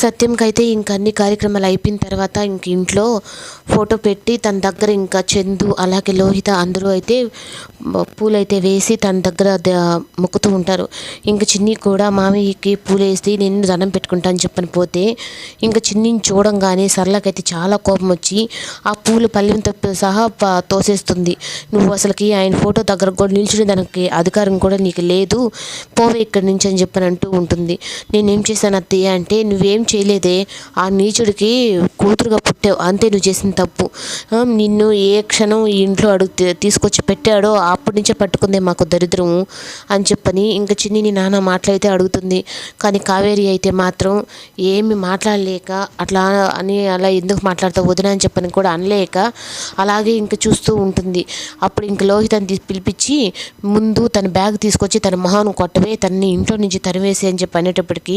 సత్యంకైతే ఇంక అన్ని కార్యక్రమాలు అయిపోయిన తర్వాత ఇంక ఇంట్లో ఫోటో పెట్టి తన దగ్గర ఇంకా చందు అలాగే లోహిత అందరూ అయితే పూలైతే వేసి తన దగ్గర మొక్కుతూ ఉంటారు. ఇంక చిన్ని కూడా మామయ్యకి పూలు వేసి నేను దండం పెట్టుకుంటాను చెప్పని పోతే ఇంక చిన్నిని చూడంగానే సరళకైతే చాలా కోపం వచ్చి ఆ పూలు పల్లెంతో సహా తోసేస్తుంది. నువ్వు అసలుకి ఆయన ఫోటో దగ్గర కూడా నిల్చుని దానికి అధికారం కూడా నీకు లేదు. పోవే ఇక్కడి నుంచి అని చెప్పని అంటూ ఉంటుంది. నేనేం చేశాను అత్తయ్య అంటే నువ్వేం చేయలేదే. ఆ నీచుడికి కూతురుగా పుట్టావు. అంతే నువ్వు చేసిన తప్పు. నిన్ను ఏ క్షణం ఈ ఇంట్లో అడుగు తీసుకొచ్చి పెట్టాడో అప్పటి నుంచే పట్టుకుందే మాకు దరిద్రము అని చెప్పని ఇంకా చిన్ని నాన్న మాట్లాడితే అడుగుతుంది. కానీ కావేరి అయితే మాత్రం ఏమి మాట్లాడలేక అట్లా అని అలా ఎందుకు మాట్లాడతావు వదిన అని చెప్పని కూడా అనలేక అలాగే ఇంక చూస్తూ ఉంటుంది. అప్పుడు ఇంక లోహితని తీసి పిలిపించి ముందు తన బ్యాగ్ తీసుకొచ్చి తన మొహాను కొట్టవే తనని ఇంట్లో నుంచి తరివేసి అని చెప్పి అనేటప్పటికీ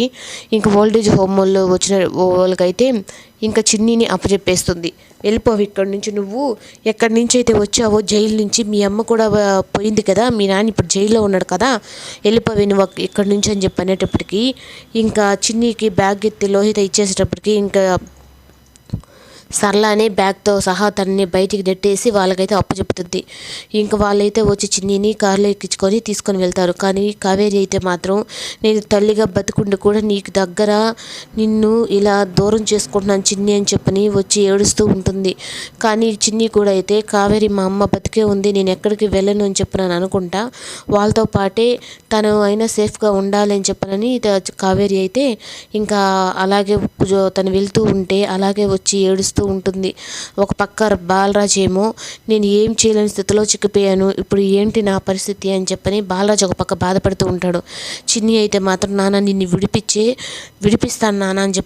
ఇంక ఓల్డేజ్ హోమ్ వాళ్ళు వచ్చిన వాళ్ళకైతే ఇంకా చిన్నీని అప్పచెప్పేస్తుంది. వెళ్ళిపోవు ఇక్కడి నుంచి నువ్వు. ఎక్కడి నుంచి అయితే వచ్చావో జైలు నుంచి. మీ అమ్మ కూడా పోయింది కదా. మీ నాన్న ఇప్పుడు జైల్లో ఉన్నాడు కదా. వెళ్ళిపోవే నువ్వు ఇక్కడి నుంచి అని చెప్పి అనేటప్పటికీ ఇంకా చిన్నికి బ్యాగ్ ఎత్తి లోహిత ఇచ్చేసేటప్పటికి ఇంకా సర్లానే బ్యాగ్తో సహా తనని బయటికి నెట్టేసి వాళ్ళకైతే అప్పచెప్పుతుంది ఇంకా వాళ్ళైతే వచ్చి చిన్నిని కారులో ఎక్కించుకొని తీసుకొని వెళ్తారు. కానీ కావేరి అయితే మాత్రం నేను తల్లిగా బతుకుండి కూడా నీకు దగ్గర నిన్ను ఇలా దూరం చేసుకుంటున్నాను చిన్ని అని చెప్పని వచ్చి ఏడుస్తూ ఉంటుంది. కానీ చిన్ని కూడా అయితే కావేరి మా అమ్మ బతికే ఉంది నేను ఎక్కడికి వెళ్ళను అని చెప్పనని అనుకుంటా. వాళ్ళతో పాటే తను అయినా సేఫ్గా ఉండాలి అని చెప్పనని కావేరి అయితే ఇంకా అలాగే తను వెళ్తూ ఉంటే అలాగే వచ్చి ఏడుస్తూ ఉంటుంది. ఒక పక్క బాలరాజ్ ఏమో నేను ఏం చేయలేని స్థితిలో చిక్కిపోయాను. ఇప్పుడు ఏంటి నా పరిస్థితి? అని చెప్పని బాలరాజ్ ఒక పక్క బాధపడుతూ ఉంటాడు. చిన్ని అయితే మాత్రం నాన్న నిన్ను విడిపించే విడిపిస్తాను నాన్న అని చెప్పి